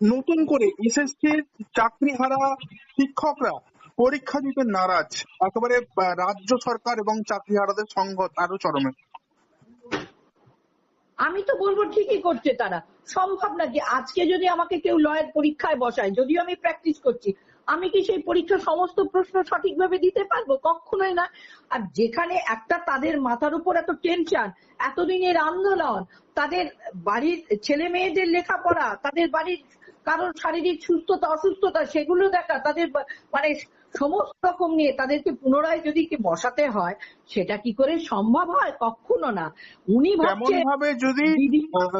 নতুন করে এসএসসি চাকরি হারা শিক্ষকরা পরীক্ষা দিতে নারাজ। একেবারে রাজ্য সরকার এবং চাকরি হারাদের সংঘাত আরও চরমে। আমি তো বলব ঠিকই করছে তারা। সম্ভব না যে আজকে যদি আমাকে কেউ লয়ের পরীক্ষায় বসায়, যদিও আমি প্র্যাকটিস করছি আমি কি সেই পরীক্ষার সমস্ত প্রশ্ন সঠিকভাবে দিতে পারব? কখনোই না। আর যেখানে একটা তাদের মাথার উপর এত টেনশন এতদিনের আন্দোলন, তাদের বাড়ির ছেলে মেয়েদের লেখাপড়া, তাদের বাড়ির কারোর শারীরিক সুস্থতা, অসুস্থতা, সেগুলো দেখা, তাদের মানে সমস্ত রকম নিয়ে তাদেরকে পুনরায় যদি বসাতে হয় সেটা কি করে সম্ভব হয়? কখনো না। উনি ভাবে যদি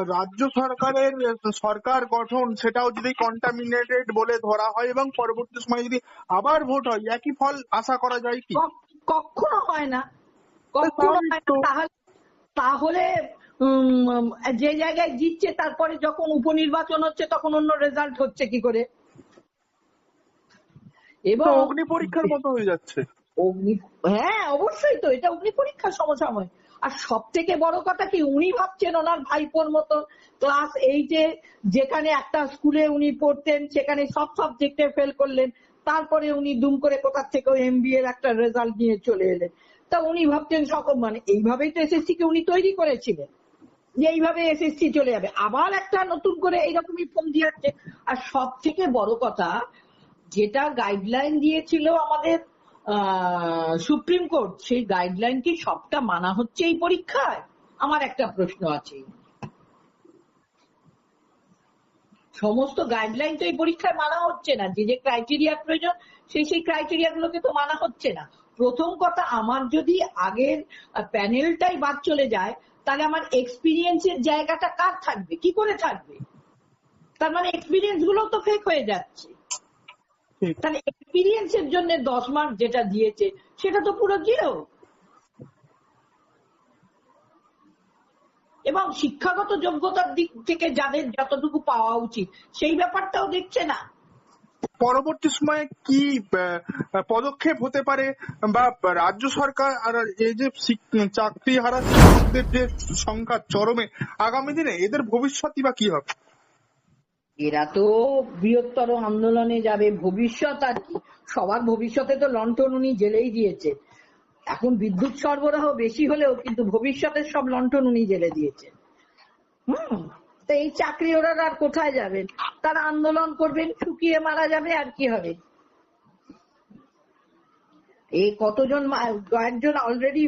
রাজ্য সরকারের সরকার গঠন সেটাও যদি কন্টামিনেটেড বলে ধরা হয় এবং পরবর্তী সময়ে যদি আবার ভোট হয় একই ফল আশা করা যায় কি? কখনো হয় না। কখনো হয় না। তাহলে তাহলে উম, যে জায়গায় জিতছে তারপরে যখন উপনির্বাচন হচ্ছে তখন অন্য রেজাল্ট হচ্ছে কি করে? এবং অগ্নি পরীক্ষার মতো হয়ে যাচ্ছে। অগ্নি হ্যাঁ অবশ্যই তো এটা অগ্নি পরীক্ষার সমসাময়িক। আর সব থেকে বড় কথা কি উনি ভাবছেন ওনার ভাইপোর মতো ক্লাস এইটে যেখানে একটা স্কুলে উনি পড়তেন সেখানে সব সাবজেক্টে ফেল করলেন তারপরে উনি দুম করে কোথার থেকে এমবি এর একটা রেজাল্ট নিয়ে চলে এলেন। তা উনি ভাবছেন সকল মানে এইভাবেই তো এসএসসি কে উনি তৈরি করেছিলেন যে এইভাবে এসএসসি চলে যাবে। আবার একটা নতুন করে এইরকমই ফোন দিয়ে যাচ্ছে আর সব থেকে বড় কথা যেটা গাইডলাইন দিয়েছিল আমাদের সুপ্রিম কোর্ট, সেই গাইডলাইন কি সবটা মানা হচ্ছে এই পরীক্ষায়? আমার একটা প্রশ্ন আছে। সমস্ত গাইডলাইন তো এই পরীক্ষায় মানা হচ্ছে না। যে যে ক্রাইটেরিয়া প্রয়োজন, সেই সেই ক্রাইটেরিয়া গুলোকে তো মানা হচ্ছে না। প্রথম কথা, আমার যদি আগের প্যানেলটাই বাদ চলে যায়, তাহলে আমার এক্সপিরিয়েন্সের জায়গাটা কার থাকবে? কি করে থাকবে? তার মানে এক্সপিরিয়েন্সগুলো তো ফেক হয়ে যাচ্ছে। তাহলে এক্সপিরিয়েন্সের জন্য দশ মার্ক যেটা দিয়েছে, সেটা তো পুরো জিরো এবং শিক্ষাগত যোগ্যতার দিক থেকে যাদের যতটুকু পাওয়া উচিত, সেই ব্যাপারটাও দেখছে না। পরবর্তী সময়ে কি পদক্ষেপ হতে পারে বা রাজ্য সরকার আর এই যে চাকরি হারা যে সংখ্যা চরমে, আগামী দিনে এদের ভবিষ্যৎই বা কি হবে? এরা তো বৃহত্তর আন্দোলনে যাবে। ভবিষ্যৎ আর কি? সবার ভবিষ্যতে তো লন্ঠন উনি জেলেই দিয়েছে। এখন বিদ্যুৎ সরবরাহ বেশি হলেও কিন্তু ভবিষ্যতের সব লন্ঠন উনি জেলে দিয়েছেন। হুম? তো এই চাকরি ওরা আর কোথায় যাবেন তারা আন্দোলন করবেন শুকিয়ে মারা যাবে আর কি হবে? এই কতজন কয়েকজন অলরেডি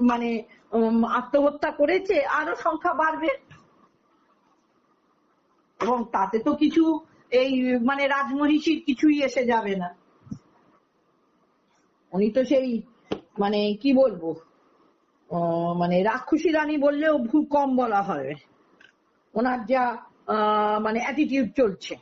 মানে আত্মহত্যা করেছে, আরও সংখ্যা বাড়বে। এবং তাতে তো কিছু এই মানে রাজমহিষীর কিছুই এসে যাবে না। উনি তো সেই মানে কি বলব মানে রাক্ষসী রানী বললেও ভুল কম বলা হবে ওনার যা মানে অ্যাটিটিউড চলছে।